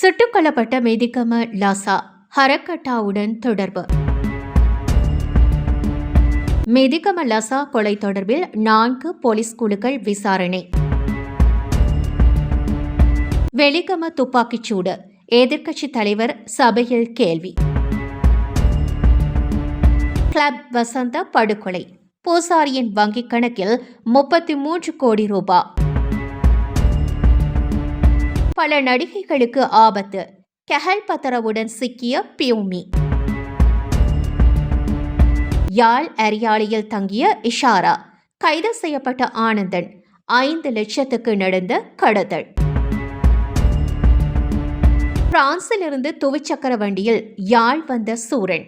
சுட்டுக் கொல்லப்பட்ட மெதிகம லாசா ஹரக்கட்டாவுடன் தொடர்பு. மெதிகம லசா கொலை தொடர்பில் நான்கு போலீஸ் குழுக்கள் விசாரணை. வெளிகம துப்பாக்கிச்சூடு எதிர்க்கட்சித் தலைவர் சபையில் கேள்வி. கிளப் வசந்த படுகொலை பூசாரியின் வங்கிக் கணக்கில் முப்பத்தி மூன்று கோடி ரூபாய் பல நடிகைகளுக்கு ஆபத்து. கெஹல் பத்தரவுடன் சிக்கிய பியூமி. யாழ் அரியாலையில் தங்கிய இஷாரா கைது செய்யப்பட்ட ஆனந்தன் ஐந்து லட்சத்துக்கு நடந்த கடத்தல். பிரான்சிலிருந்து துவிச்சக்கர வண்டியில் யாழ் வந்த சூரன்.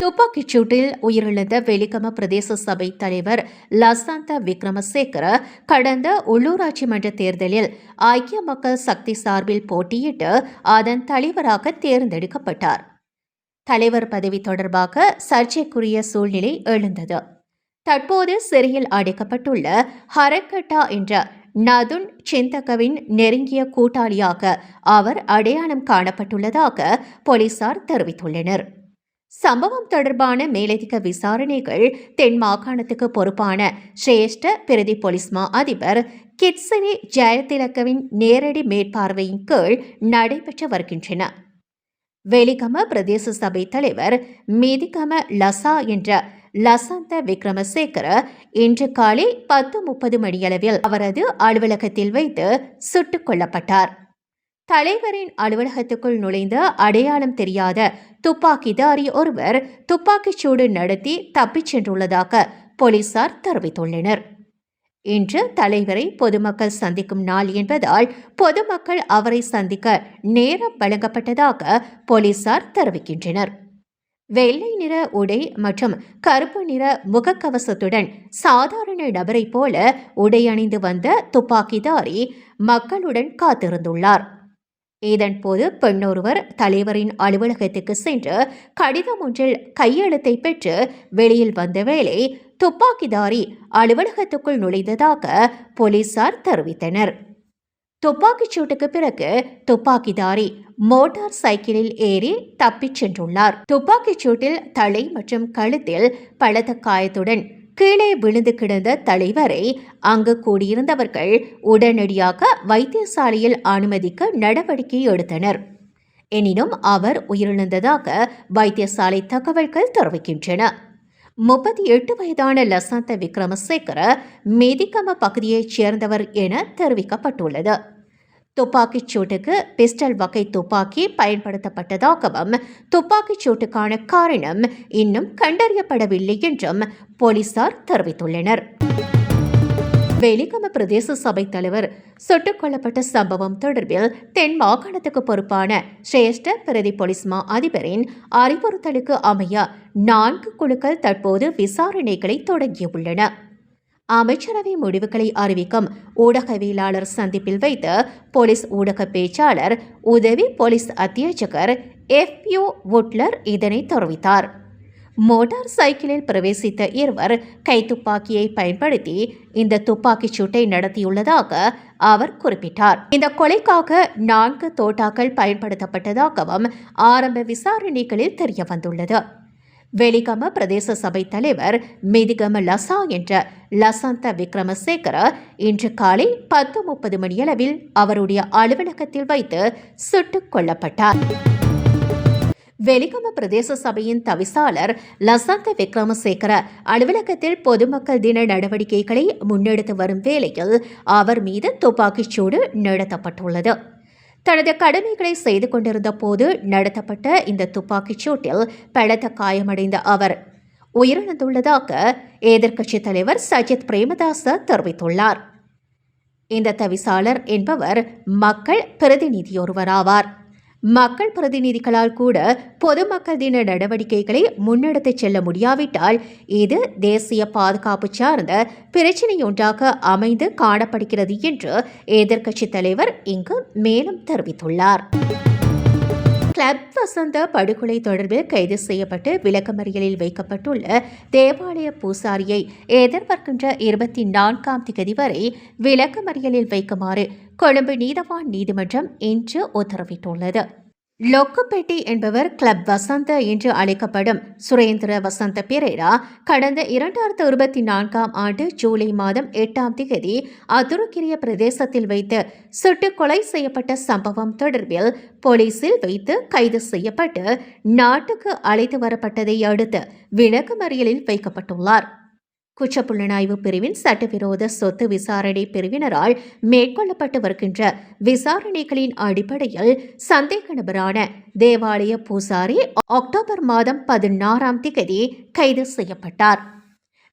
துப்பாக்கிச் சூட்டில் உயிரிழந்த வெலிகம பிரதேச சபை தலைவர் லசாந்த விக்ரமசேகர கடந்த உள்ளூராட்சி மன்ற தேர்தலில் ஐக்கிய மக்கள் சக்தி சார்பில் போட்டியிட்டு அதன் தலைவராக தேர்ந்தெடுக்கப்பட்டார். தலைவர் பதவி தொடர்பாக சர்ச்சைக்குரிய சூழ்நிலை எழுந்தது. தற்போது சிறையில் அடைக்கப்பட்டுள்ள ஹரக்கட்டா என்ற நதுன் சிந்தகவின் நெருங்கிய கூட்டாளியாக அவர் அடையாளம் காணப்பட்டுள்ளதாக போலீசார் தெரிவித்துள்ளனர். சம்பவம் தொடர்பான மேலதிக விசாரணைகள் தென் மாகாணத்துக்கு பொறுப்பான சிரேஷ்ட பிரதி போலீஸ் மா அதிபர் கிட்சனி ஜெயதிலக்கவின் நேரடி மேற்பார்வையின் கீழ் நடைபெற்று வருகின்றன. வெளிகம பிரதேச சபை தலைவர் மேதிகம லசா என்ற லசந்த விக்ரமசேகர இன்று காலை பத்து முப்பது மணியளவில் அவரது அலுவலகத்தில் வைத்து சுட்டுக் கொல்லப்பட்டார். தலைவரின் அலுவலகத்துக்குள் நுழைந்த அடையாளம் தெரியாத துப்பாக்கிதாரி ஒருவர் துப்பாக்கிச் சூடு நடத்தி தப்பிச் சென்றுள்ளதாக போலீசார் தெரிவித்துள்ளனர். இன்று தலைவரை பொதுமக்கள் சந்திக்கும் நாள் என்பதால் பொதுமக்கள் அவரை சந்திக்க நேரம் வழங்கப்பட்டதாக போலீசார் தெரிவிக்கின்றனர். வெள்ளை நிற உடை மற்றும் கருப்பு நிற முகக்கவசத்துடன் சாதாரண நபரைப் போல உடை அணிந்து வந்த துப்பாக்கிதாரி மக்களுடன் காத்திருந்துள்ளார். இதன்போது பெண்ணொருவர் தலைவரின் அலுவலகத்துக்கு சென்று கடிதம் ஒன்றில் கையெழுத்தை பெற்று வெளியில் வந்த வேளை துப்பாக்கிதாரி அலுவலகத்துக்குள் நுழைந்ததாக போலீசார் தெரிவித்தனர். துப்பாக்கிச் சூட்டுக்கு பிறகு துப்பாக்கிதாரி மோட்டார் சைக்கிளில் ஏறி தப்பிச் சென்றுள்ளார். துப்பாக்கிச் சூட்டில் தலை மற்றும் கழுத்தில் பலத்த காயத்துடன் கீழே விழுந்து கிடந்த தலைவரை அங்கு கூடியிருந்தவர்கள் உடனடியாக வைத்தியசாலையில் அனுமதிக்க நடவடிக்கை எடுத்தனர். எனினும் அவர் உயிரிழந்ததாக வைத்தியசாலை தகவல்கள் தெரிவிக்கின்றன. முப்பத்தி எட்டு வயதான லசாந்த விக்ரமசேகர மேதிகம பகுதியைச் சேர்ந்தவர் என தெரிவிக்கப்பட்டுள்ளது. துப்பாக்கிச் சூட்டுக்கு பிஸ்டல் வகை துப்பாக்கி பயன்படுத்தப்பட்டதாகவும் துப்பாக்கிச் சூட்டுக்கான காரணம் இன்னும் கண்டறியப்படவில்லை என்றும் போலீசார் தெரிவித்துள்ளனர். வெலிகம பிரதேச சபை தலைவர் சுட்டுக் கொல்லப்பட்ட சம்பவம் தொடர்பில் தென் மாகாணத்துக்கு பொறுப்பான சிரேஷ்ட பிரதி போலீஸ் மா அதிபரின் அறிவுறுத்தலுக்கு அமைய நான்கு குழுக்கள் தற்போது விசாரணைகளை தொடங்கியுள்ளன. அமைச்சரவை முடிவுகளை அறிவிக்கும் ஊடகவியலாளர் சந்திப்பில் வைத்து போலீஸ் ஊடக பேச்சாளர் உதவி போலீஸ் அத்தியட்சகர் எஃப் யூ வுட்லர் இதனை தெரிவித்தார். மோட்டார் சைக்கிளில் பிரவேசித்த இருவர் கைத்துப்பாக்கியை பயன்படுத்தி இந்த துப்பாக்கிச் சூட்டை நடத்தியுள்ளதாக அவர் குறிப்பிட்டார். இந்த கொலைக்காக நான்கு தோட்டாக்கள் பயன்படுத்தப்பட்டதாகவும் ஆரம்ப விசாரணைகளில் தெரியவந்துள்ளது. வெலிகம பிரதேச சபை தலைவர் மிதிகம லசா என்ற லசந்த விக்ரமசேகர இன்று காலை பத்து முப்பது மணியளவில் அவருடைய அலுவலகத்தில் வைத்து சுட்டுக் கொல்லப்பட்டார். வெலிகம பிரதேச சபையின் தவிசாளர் லசந்த விக்ரமசேகர அலுவலகத்தில் பொதுமக்கள் தின நடவடிக்கைகளை முன்னெடுத்து வரும் வேளையில் அவர் மீது துப்பாக்கிச் சூடு நடத்தப்பட்டுள்ளது. தனது கடமைகளை செய்து கொண்டிருந்த போது நடத்தப்பட்ட இந்த துப்பாக்கிச் சூட்டில் பலத்த காயமடைந்த அவர். உயிரிழந்துள்ளதாக எதிர்க்கட்சித் தலைவர் சஜித் பிரேமதாச தெரிவித்துள்ளார். இந்த தவிசாளர் என்பவர் மக்கள் பிரதிநிதியொருவராவார். மக்கள் பிரதிநிதிகளால் கூட பொதுமக்கள் தின நடவடிக்கைகளை முன்னெடுத்துச் செல்ல முடியாவிட்டால் இது தேசிய பாதுகாப்பு சார்ந்த பிரச்சினையொன்றாக அமைந்து காணப்படுகிறது என்று எதிர்க்கட்சித் தலைவர் இங்கு மேலும் தெரிவித்துள்ளார். கிளப் வசந்த படுகொலை தொடர்பில் கைது செய்யப்பட்டு விளக்கமறியலில் வைக்கப்பட்டுள்ள தேவாலய பூசாரியை எதிர்பார்க்கின்ற இருபத்தி நான்காம் திகதி வரை விளக்கமறியலில் வைக்குமாறு கொழும்பு நீதவான் நீதிமன்றம் இன்று உத்தரவிட்டுள்ளது. லொக்குப்பெட்டி என்பவர் கிளப் வசந்த என்று அழைக்கப்படும் சுரேந்திர வசந்த பெரேரா கடந்த இரண்டாயிரத்து இருபத்தி நான்காம் ஆண்டு ஜூலை மாதம் எட்டாம் தேதி அதுருக்கிரிய பிரதேசத்தில் வைத்து சுட்டுக் கொலை செய்யப்பட்ட சம்பவம் தொடர்பில் போலீசில் வைத்து கைது செய்யப்பட்டு நாட்டுக்கு அழைத்து வரப்பட்டதை அடுத்து விளக்கமறியலில் வைக்கப்பட்டுள்ளார். குற்றப்புலனாய்வு பிரிவின் சட்டவிரோத சொத்து விசாரணை பிரிவினரால் மேற்கொள்ளப்பட்டு வருகின்ற விசாரணைகளின் அடிப்படையில் சந்தேக நபரான தேவாலய பூசாரி அக்டோபர் மாதம் பதினாறாம் தேதி கைது செய்யப்பட்டார்.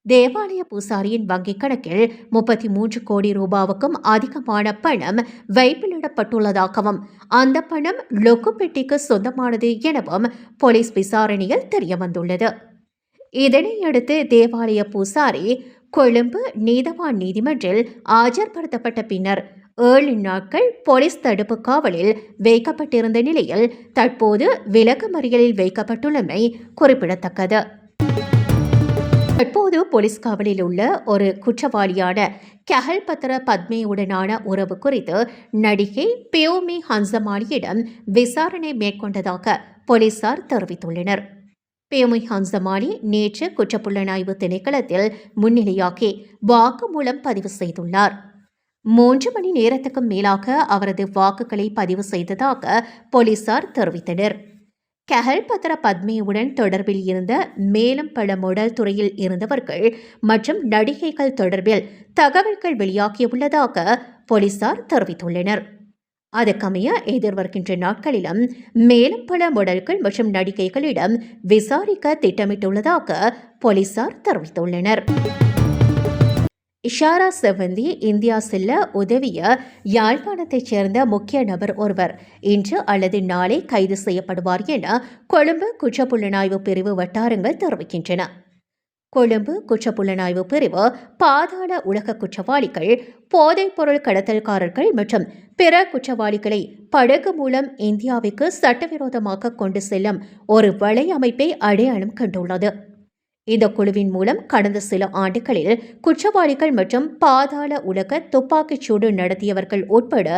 தேவாலய பூசாரியின் வங்கிக் கணக்கில் முப்பத்தி மூன்று கோடி ரூபாவுக்கும் அதிகமான பணம் வைப்பிலிடப்பட்டுள்ளதாகவும் அந்த பணம் லொக்குப்பெட்டிக்கு சொந்தமானது எனவும் போலீஸ் விசாரணையில் தெரியவந்துள்ளது. இதனையடுத்து தேவாலய பூசாரி கொழும்பு நீதவான் நீதிமன்றில் ஆஜர்படுத்தப்பட்ட பின்னர் ஏழு நாட்கள் போலீஸ் தடுப்பு காவலில் வைக்கப்பட்டிருந்த நிலையில் தற்போது விலக்குமறியலில் வைக்கப்பட்டுள்ளமை குறிப்பிடத்தக்கது. தற்போது போலீஸ் காவலில் உள்ள ஒரு குற்றவாளியான கஹல் பத்ர பத்மேயுடனான உறவு குறித்து நடிகை பியோமி ஹன்சமாலியிடம் விசாரணை மேற்கொண்டதாக போலீசார் தெரிவித்துள்ளனர். பேமை ஹன்சமானி நேற்று குற்றப்புலனாய்வு திணைக்களத்தில் முன்னிலையாக்கி வாக்குமூலம் பதிவு செய்துள்ளார். மூன்று மணி நேரத்துக்கும் மேலாக அவரது வாக்குகளை பதிவு செய்ததாக போலீசார் தெரிவித்தனர். கஹல் பத்ர பத்மியுடன் தொடர்பில் இருந்த மேலும் பல மொடல் துறையில் இருந்தவர்கள் மற்றும் நடிகைகள் தொடர்பில் தகவல்கள் வெளியாகியுள்ளதாக போலீசார் தெரிவித்துள்ளனர். அதற்கமைய எதிர்வருகின்ற நாட்களிலும் மேலும் பல மொடல்கள் மற்றும் நடிகைகளிடம் விசாரிக்க திட்டமிட்டுள்ளதாக போலீசார் தெரிவித்துள்ளனர். இஷாரா செவந்தி இந்தியா செல்ல உதவிய யாழ்ப்பாணத்தைச் சேர்ந்த முக்கிய நபர் ஒருவர் இன்று அல்லது நாளை கைது செய்யப்படுவார் என கொழும்பு குற்றப்புலனாய்வு பிரிவு வட்டாரங்கள் தெரிவிக்கின்றன. கொழும்பு குற்றப்புலனாய்வு பிரிவு பாதாள உலக குற்றவாளிகள் போதைப்பொருள் கடத்தல்காரர்கள் மற்றும் பிற குற்றவாளிகளை படகு மூலம் இந்தியாவுக்கு சட்டவிரோதமாக கொண்டு செல்லும் ஒரு வலையமைப்பை அடையாளம் கண்டுள்ளது. இந்த குழுவின் மூலம் கடந்த சில ஆண்டுகளில் குற்றவாளிகள் மற்றும் பாதாள உலக துப்பாக்கிச் சூடு நடத்தியவர்கள் உட்பட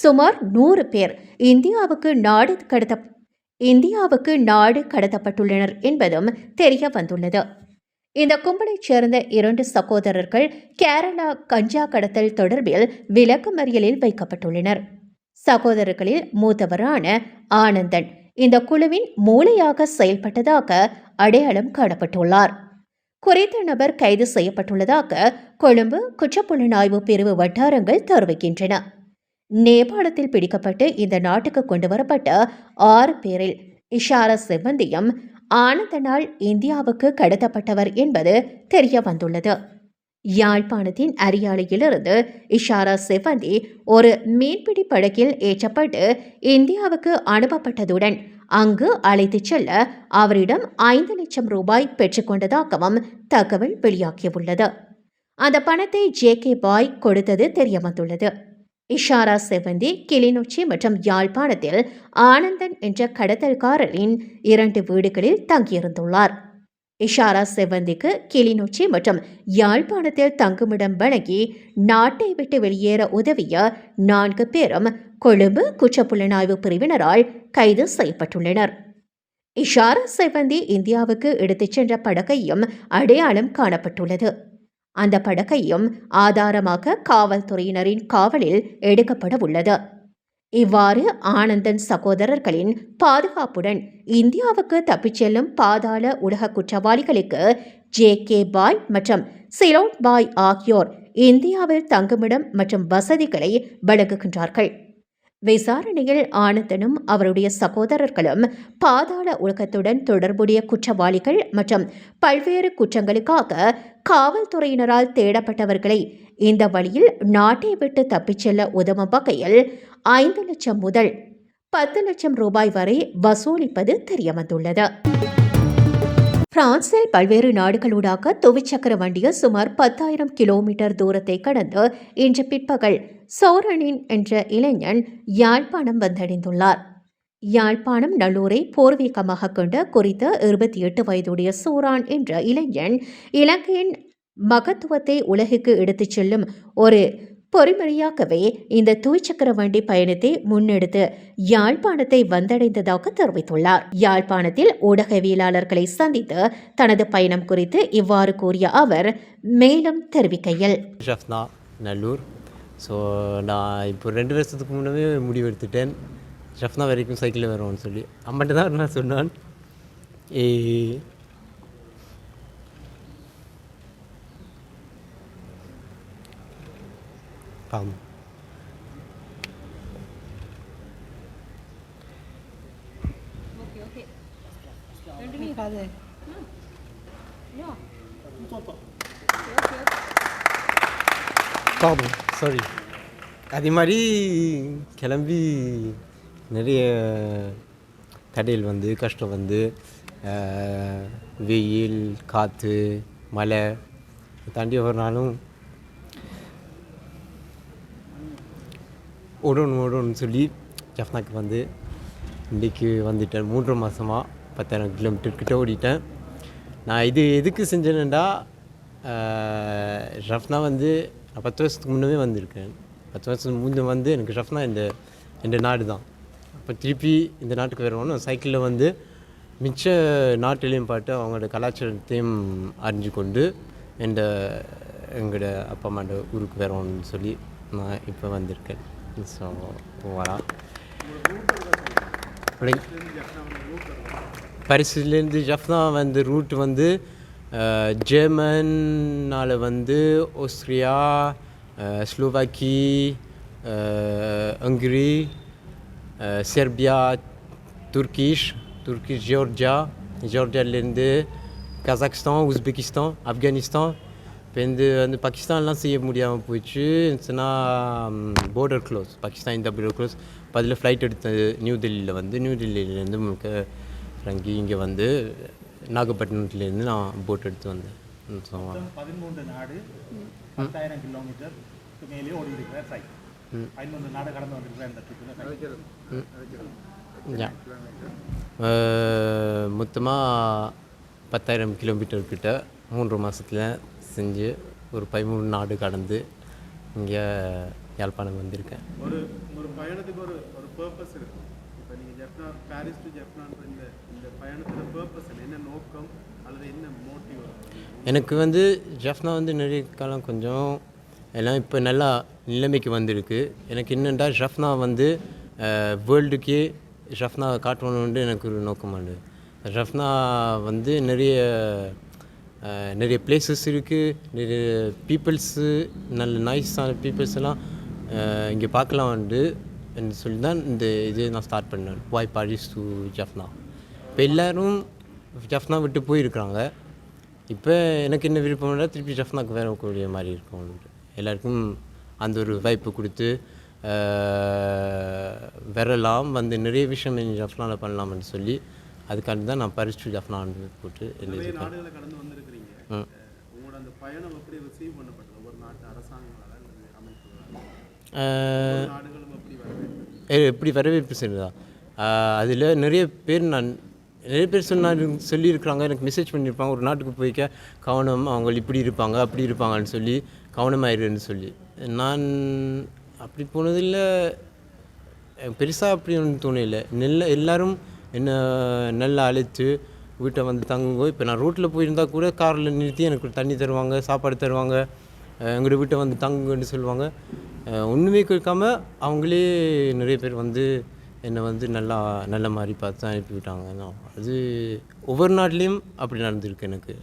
சுமார் நூறு பேர் இந்தியாவுக்கு நாடு கடத்த இந்தியாவுக்கு நாடு கடத்தப்பட்டுள்ளனர் என்பதும் தெரிய வந்துள்ளது. இந்த கும்பலைச் சேர்ந்த இரண்டு சகோதரர்கள் கேரளா கஞ்சா கடத்தல் தொடர்பில் விளக்கமறியலில் வைக்கப்பட்டுள்ளனர். சகோதரர்களில் மூத்தவரான ஆனந்தன் இந்த குழுவின் மூளையாக செயல்பட்டதாக அடையாளம் காணப்பட்டுள்ளார். குறித்த நபர் கைது செய்யப்பட்டுள்ளதாக கொழும்பு குற்றப்புலனாய்வு பிரிவு வட்டாரங்கள் தெரிவிக்கின்றன. நேபாளத்தில் பிடிக்கப்பட்டு இந்த நாட்டுக்கு கொண்டு வரப்பட்ட ஆறு பேரில் இஷாரா செவ்வந்தியும் ஆனந்தனால் இந்தியாவுக்கு கடத்தப்பட்டவர் என்பது தெரிய வந்துள்ளது யாழ்ப்பாணத்தின் அரியாலையிலிருந்து இஷாரா சிவந்தி ஒரு மீன்பிடி படகில் ஏற்றப்பட்டு இந்தியாவுக்கு அனுப்பப்பட்டதுடன் அங்கு அழைத்துச் செல்ல அவரிடம் ஐந்து லட்சம் ரூபாய் பெற்றுக்கொண்டதாகவும் தகவல் வெளியாகியுள்ளது. அந்த பணத்தை ஜே கே பாய் கொடுத்தது தெரிய வந்துள்ளது இஷாரா செவந்தி கிளிநொச்சி மற்றும் யாழ்ப்பாணத்தில் ஆனந்தன் என்ற கடத்தல்காரரின் இரண்டு வீடுகளில் தங்கியிருந்துள்ளார். இஷாரா செவந்திக்கு கிளிநொச்சி மற்றும் யாழ்ப்பாணத்தில் தங்குமிடம் வழங்கி நாட்டை விட்டு வெளியேற உதவிய நான்கு பேரும் கொழும்பு குற்றப்புலனாய்வு பிரிவினரால் கைது செய்யப்பட்டுள்ளனர். இஷாரா செவந்தி இந்தியாவுக்கு எடுத்துச் சென்ற படகையும் அடையாளம் காணப்பட்டுள்ளது. அந்த படகையும் ஆதாரமாக காவல்துறையினரின் காவலில் எடுக்கப்பட உள்ளது. இவ்வாறு ஆனந்தன் சகோதரர்களின் பாதுகாப்புடன் இந்தியாவுக்கு தப்பிச் செல்லும் பாதாள உலக குற்றவாளிகளுக்கு ஜே கே பாய் மற்றும் சிலோன் பாய் ஆகியோர் இந்தியாவில் தங்குமிடம் மற்றும் வசதிகளை வழங்குகின்றார்கள். விசாரணையில் ஆனந்தனும் அவருடைய சகோதரர்களும் பாதாள உலகத்துடன் தொடர்புடைய குற்றவாளிகள் மற்றும் பல்வேறு குற்றங்களுக்காக காவல்துறையினரால் தேடப்பட்டவர்களை இந்த வழியில் நாட்டை விட்டு தப்பிச் செல்ல உதவும் வகையில் ஐந்து லட்சம் முதல் பத்து லட்சம் ரூபாய் வரை வசூலிப்பது தெரியவந்துள்ளது. பிரான்சில் பல்வேறு நாடுகளூடாக துவிச்சக்கர வண்டியில் சுமார் பத்தாயிரம் கிலோமீட்டர் தூரத்தை கடந்து இன்று பிற்பகல் சோரனின் என்ற இளைஞன் யாழ்ப்பாணம் வந்தடைந்துள்ளார். யாழ்ப்பாணம் நல்லூரை பூர்வீகமாக கொண்ட குறித்த இருபத்தி எட்டு வயதுடைய சூரான் என்ற இளைஞன் இலங்கையின் மகத்துவத்தை உலகுக்கு எடுத்துச் செல்லும் ஒரு பொறிமுறையாகவே இந்த தூய்சக்கர வண்டி பயணத்தை முன்னெடுத்து யாழ்ப்பாணத்தை வந்தடைந்ததாக தெரிவித்துள்ளார். யாழ்ப்பாணத்தில் ஊடகவியலாளர்களை சந்தித்து தனது பயணம் குறித்து இவ்வாறு கூறிய அவர் மேலும் தெரிவிக்கையில். ஷஃப்னா நல்லூர். ஸோ நான் இப்போ ரெண்டு வருஷத்துக்கு முன்னே முடிவெடுத்துட்டேன். ஷஃப்னா வரைக்கும் சைக்கிளில் வருவோம்னு சொல்லி. அம்மன்ட்டு தான் நான் சொன்னான். ஏ ஆமாம் பாபு சாரி அதே மாதிரி கிளம்பி நிறைய தடையில் வந்து கஷ்டம் வந்து வெயில் காற்று மழை தாண்டி ஒரு நாளும் ஓடணும் ஓடணும்னு சொல்லி ஜஃப்னாக்கு வந்து இன்றைக்கு வந்துட்டேன். மூன்று மாதமாக பத்தாயிரம் கிலோமீட்டர் கிட்ட ஓடிட்டேன். நான் இது எதுக்கு செஞ்சேன்டா ரஃப்னா வந்து நான் பத்து வருஷத்துக்கு முன்னவே வந்திருக்கேன். பத்து வருஷத்துக்கு முன்னே வந்து எனக்கு ரஃப்னா இந்த இந்த நாடு தான். அப்போ திருப்பி இந்த நாட்டுக்கு வரணும் சைக்கிளில் வந்து மிச்ச நாட்டிலையும் பாட்டு அவங்களோட கலாச்சாரத்தையும் அறிஞ்சு கொண்டு எந்த எங்களோட அப்பா அம்மாண்ட ஊருக்கு வரணும்னு சொல்லி நான் இப்போ வந்திருக்கேன். ஸோ வரா பாரிஸ்லேருந்து ஜஃப்னா வந்து ரூட் வந்து அஹ், ஜெர்மன்னால வந்து ஆஸ்திரியா அஹ், ஸ்லோவாக்கி அஹ், ஹங்கரி அஹ், Serbia Turkish Turkish Giorgia ஜியோர்ஜியாலேருந்து கசாக்ஸ்தான் Uzbekistan Afghanistan இப்போ இந்த வந்து பாகிஸ்தான்லாம் செய்ய முடியாமல் போயிடுச்சு. இருந்துச்சுன்னா border க்ளோஸ் பாகிஸ்தான் இந்த border க்ளோஸ் பதில் ஃப்ளைட் எடுத்து நியூ டெல்லியில் வந்து. நியூ டெல்லியிலேருந்து முழுக்க இறங்கி இங்கே வந்து நாகப்பட்டினத்துலேருந்து நான் போட் எடுத்து வந்தேன். ஸோ பதிமூன்று நாடு பத்தாயிரம் கிலோமீட்டருக்கு மேலே ஓடி இருக்கிற பதிமூன்று நாடு கடந்து வந்திருக்கிற இந்த ட்ரிப்பில் மொத்தமாக பத்தாயிரம் கிலோமீட்டர் கிட்ட மூன்று மாதத்தில் செஞ்சு ஒரு பதிமூணு நாடு கடந்து இங்கே யாழ்ப்பாணம் வந்திருக்கேன். ஒரு ஒரு பயணத்துக்கு ஒரு ஒரு பர்பஸ் இருக்கும் இப்போ நீங்கள் ஜெஃப்னா பாரிஸ் டு ஜெஃப்னான்ற இந்த இந்த பயணத்தில் பர்பஸ் என்ன? நோக்கம்? அல்லது என்ன மோட்டிவ் எனக்கு வந்து ஜஃப்னா வந்து நிறைய காலம் கொஞ்சம் எல்லாம் இப்போ நல்லா நிலைமைக்கு வந்திருக்கு. எனக்கு என்னென்னா ஜஃப்னா வந்து வேர்ல்டுக்கே ஜஃப்னா காட்டணும்னு எனக்கு ஒரு நோக்கமானது. ஜஃப்னா வந்து நிறைய நிறைய பிளேசஸ் இருக்குது நிறைய பீப்புள்ஸு நல்ல நைஸான பீப்புள்ஸ் எல்லாம் இங்கே பார்க்கலாம் வந்து சொல்லி தான் இந்த இது நான் ஸ்டார்ட் பண்ணேன். வாய் பாரிஸ் டு ஜஃப்னா இப்போ எல்லோரும் ஜஃப்னா விட்டு போயிருக்கிறாங்க. இப்போ எனக்கு என்ன விருப்பம்னா திருப்பி ஜஃப்னாக்கு வரக்கூடிய மாதிரி இருக்கும் எல்லாருக்கும் அந்த ஒரு வாய்ப்பு கொடுத்து வரலாம் வந்து நிறைய விஷயம் ஜஃப்னாவில் பண்ணலாம்னு சொல்லி அதுக்காண்டி தான் நான் பரிசு ஜஃப்னான்னு போட்டு எழுதியிருக்கேன். எப்படி வரவேற்பு. ஏ, எப்படி வரவேற்பு செய்யறதா? அதில் நிறைய பேர் நான் நிறைய பேர் சொன்னா சொல்லியிருக்கிறாங்க. எனக்கு மெசேஜ் பண்ணியிருப்பாங்க. ஒரு நாட்டுக்கு போய்க்க கவனம் அவங்க இப்படி இருப்பாங்க அப்படி இருப்பாங்கன்னு சொல்லி கவனமாயிருன்னு சொல்லி. நான் அப்படி போனதில் பெருசாக அப்படி ஒன்றும் தோணல. நெல்ல எல்லாரும் என்ன நல்லா அழைத்து வீட்டை வந்து தங்குங்க இப்போ நான் ரோட்டில் போயிருந்தா கூட காரில் நிறுத்தி எனக்கு தண்ணி தருவாங்க சாப்பாடு தருவாங்க. எங்களோட வீட்டை வந்து தங்குங்கன்னு சொல்லுவாங்க. ஒன்றுமே கேட்காம அவங்களே நிறைய பேர் வந்து என்னை வந்து நல்லா நல்ல மாதிரி பார்த்து அனுப்பி விட்டாங்க. அது ஒவ்வொரு நாட்டிலையும் அப்படி நடந்திருக்கு எனக்கு.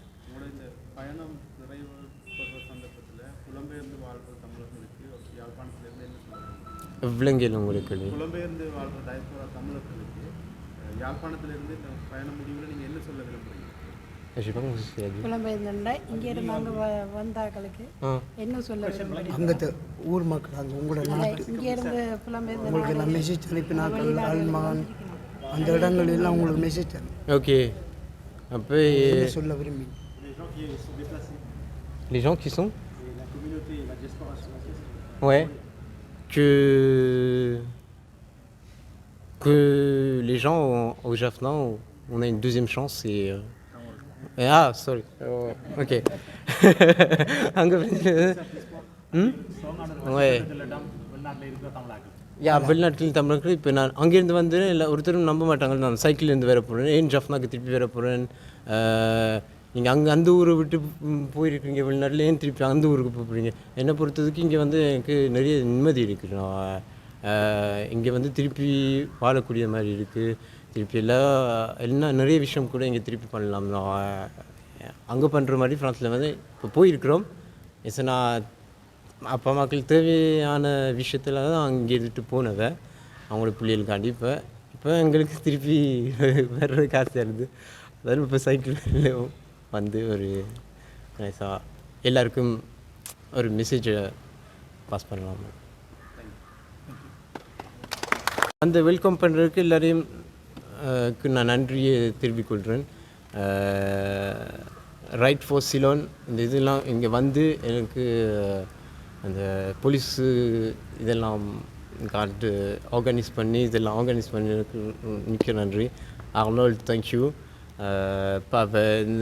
விலங்கியல் உங்களுக்கு புலம்பெயர்ந்து வாழ்கிற தமிழர்களுக்கு யாழ்ப்பாணத்திலிருந்து இந்த பயண முடிவில் நீங்கள் என்ன சொல்ல விரும்புகிறீங்க Je sais pas comment ça se dit. புலம்பெயர்ந்துண்டா இங்கே இருந்து அங்கே வ வந்தாக்களுக்கு ஆ என்ன சொல்ல விரும்புகிறீங்க அங்கத்து ஊர் மக்கள் அந்த உங்களோட நாட்டு இங்கே இருந்து புலம்பெயர்ந்து உங்களுக்கு எல்லாம் மெசேஜ் அனுப்பினாக்கள் அல்மகான் அந்த இடங்கள் எல்லாம் உங்களுக்கு மெசேஜ் Ok. Un peu. என்ன சொல்ல விரும்பி Les gens qui sont Ouais. Que. Que les gens au, au Jaffna, on a une deuxième chance et. euh, et- ah, sorry. Oh, ok. அங்கே ம் யா வெளிநாட்டில் தமிழர்கள் இப்போ நான் அங்கேருந்து வந்து இல்லை ஒருத்தரும் நம்ப மாட்டாங்க நான் சைக்கிள்லேருந்து வேற போகிறேன் ஏன் ஜஃப்னாக்கு திருப்பி வேற போகிறேன் நீங்கள் அங்கே அந்த ஊரை விட்டு போயிருக்கீங்க வெளிநாட்டில் ஏன் திருப்பி அந்த ஊருக்கு போகிறீங்க என்னை பொறுத்ததுக்கு இங்கே வந்து எனக்கு நிறைய நிம்மதி இருக்குது நான் இங்கே வந்து திருப்பி வாழக்கூடிய மாதிரி இருக்குது திருப்பி எல்லாம் எல்லாம் நிறைய விஷயம் கூட இங்கே திருப்பி பண்ணலாம். நான் அங்கே பண்ணுற மாதிரி ஃப்ரான்ஸில் வந்து இப்போ போயிருக்கிறோம். எஸ் நான் அப்பா அம்மாக்களுக்கு தேவையான விஷயத்தில் தான் அங்கே இருந்துட்டு போனவை அவங்களோட பிள்ளைகளுக்காண்டி இப்போ இப்போ எங்களுக்கு திருப்பி வர்றதுக்கு ஆசையாக இருந்து அதாவது இப்போ சைக்கிள் வந்து ஒரு நைஸாக எல்லாருக்கும் ஒரு மெசேஜை பாஸ் பண்ணலாம். அந்த வெல்கம் பண்ணுறதுக்கு எல்லாரையும் க்கு நான் நன்றியை தெரிவிக் கொள்கிறேன் ரைட் ஃபார் சிலோன் இந்த இதெல்லாம் இங்கே வந்து எனக்கு அந்த போலீஸு இதெல்லாம் காட்டு ஆர்கனைஸ் பண்ணி இதெல்லாம் ஆர்கனைஸ் பண்ணதுக்கு மிக்க நன்றி. அர்னால்ட் தேங்க்யூ பாப்பன்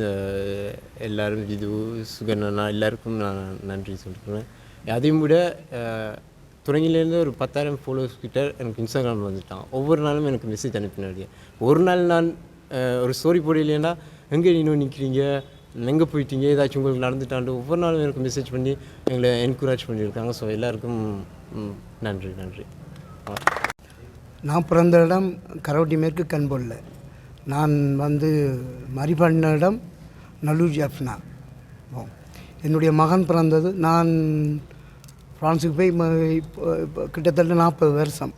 எல்லாரும் இது சுகண்ணா எல்லாருக்கும் நான் நன்றி சொல்கிறேன் அதையும் விட அஹ், துறையிலேருந்து ஒரு பத்தாயிரம் ஃபாலோவர்ஸ் கிட்ட எனக்கு இன்ஸ்டாகிராம் வந்துட்டான். ஒவ்வொரு நாளும் எனக்கு மெசேஜ் அனுப்பினாடியே ஒரு நாள் நான் ஒரு ஸ்டோரி போடலைன்னா எங்கே இன்னும் நிற்கிறீங்க எங்கே போயிட்டீங்க? ஏதாச்சும் உங்களுக்கு நடந்துட்டாண்டு ஒவ்வொரு நாளும் எனக்கு மெசேஜ் பண்ணி எங்களை என்கரேஜ் பண்ணியிருக்காங்க. ஸோ எல்லாருக்கும் நன்றி நன்றி. நான் பிறந்த இடம் கரவட்டி மேற்கு கண்பொல்ல. நான் வந்து மரிபண்ண இடம் நல்லூர் ஜாஃப்னா. ஓ. என்னுடைய மகன் பிறந்தது. நான் ஃப்ரான்ஸுக்கு போய் இப்போ கிட்டத்தட்ட நாற்பது வருஷம்.